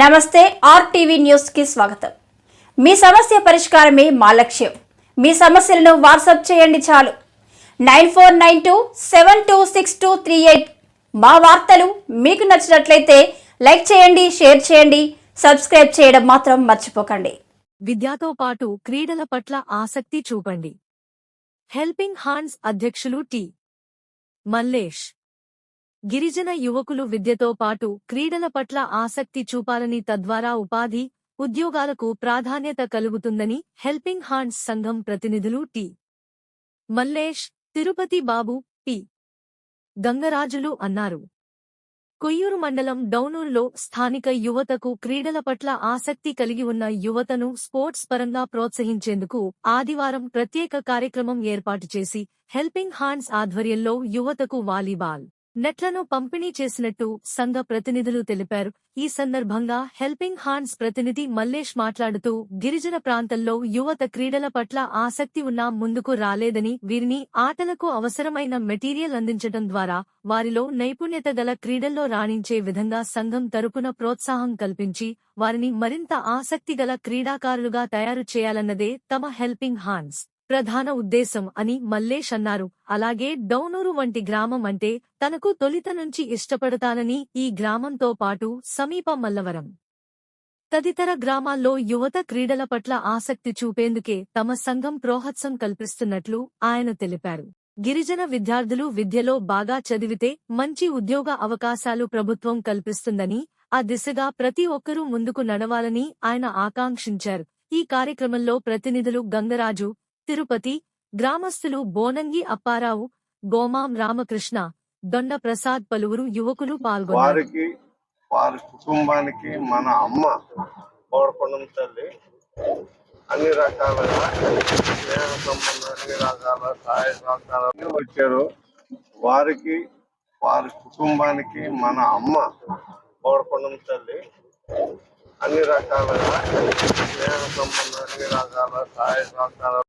నమస్తే ఆర్టీవీ న్యూస్కి స్వాగతం. మీ సమస్య పరిష్కారమే మా లక్ష్యం. మీ సమస్యలను వాట్సాప్ చేయండి చాలు. Nine four nine two seven two six two three eight మా వార్తలు మీకు నచ్చినట్లయితే లైక్ చేయండి షేర్ చేయండి సబ్స్క్రైబ్ చేయడం మాత్రం మర్చిపోకండి. విద్యతో పాటు క్రీడల పట్ల ఆసక్తి చూపండి. హెల్పింగ్ హాండ్స్ అధ్యక్షులు టి. మల్లేష్. గిరిజన యువకులు విద్యతో పాటు క్రీడల పట్ల ఆసక్తి చూపాలని తద్వారా ఉపాధి ఉద్యోగాలకు ప్రాధాన్యత కలుగుతుందని హెల్పింగ్ హాండ్స్ సంఘం ప్రతినిధులు టి. మల్లేష్ తిరుపతి బాబు పి గంగరాజులు అన్నారు. కొయ్యూరు మండలం డౌనూర్లో స్థానిక యువతకు క్రీడల పట్ల ఆసక్తి కలిగి ఉన్న యువతను స్పోర్ట్స్ పరంగా ప్రోత్సహించేందుకు ఆదివారం ప్రత్యేక కార్యక్రమం ఏర్పాటు చేసి హెల్పింగ్ హాండ్స్ ఆధ్వర్యంలో యువతకు వాలీబాల్ నెట్లను పంపిణీ చేసినట్టు సంఘ ప్రతినిధులు తెలిపారు. ఈ సందర్భంగా హెల్పింగ్ హాండ్స్ ప్రతినిధి మల్లేష్ మాట్లాడుతూ గిరిజన ప్రాంతంలో యువత క్రీడల పట్ల ఆసక్తి ఉన్నా ముందుకు రాలేదని వీరిని ఆటలకు అవసరమైన మెటీరియల్ అందించడం ద్వారా వారిలో నైపుణ్యత గల క్రీడల్లో రాణించే విధంగా సంఘం తరపున ప్రోత్సాహం కల్పించి వారిని మరింత ఆసక్తి గల క్రీడాకారులుగా తయారు చేయాలన్నదే తమ హెల్పింగ్ హాండ్స్ ప్రధాన ఉద్దేశం అని మల్లేష్ అన్నారు. అలాగే డౌనూరు వంటి గ్రామం అంటే తనకు తొలిత నుంచి ఇష్టపడతానని ఈ గ్రామంతో పాటు సమీప మల్లవరం. తదితర గ్రామాల్లో యువత క్రీడల పట్ల ఆసక్తి చూపేందుకే తమ సంఘం ప్రోహత్సం కల్పిస్తున్నట్లు ఆయన తెలిపారు. గిరిజన విద్యార్థులు విద్యలో బాగా చదివితే మంచి ఉద్యోగ అవకాశాలు ప్రభుత్వం కల్పిస్తుందని ఆ దిశగా ప్రతి ఒక్కరూ ముందుకు నడవాలని ఆయన ఆకాంక్షించారు. ఈ కార్యక్రమంలో ప్రతినిధులు గంగరాజు తిరుపతి గ్రామస్థులు బోనంగి అప్పారావు గోమాం రామకృష్ణ దొండ ప్రసాద్ పలువురు యువకులు పాల్గొన్నారు. వారి కుటుంబానికి మన అమ్మ కోడకొండం తల్లి అన్ని రకాలుగా స్నేహ సంబంధం అన్ని రకాల సహాయ సహకారాలు వచ్చారు. వారికి వారి కుటుంబానికి మన అమ్మ కోడకొండం తల్లి అన్ని రకాలుగా స్నేహ సంబంధం అన్ని రకాల సహాయ సహకారాలు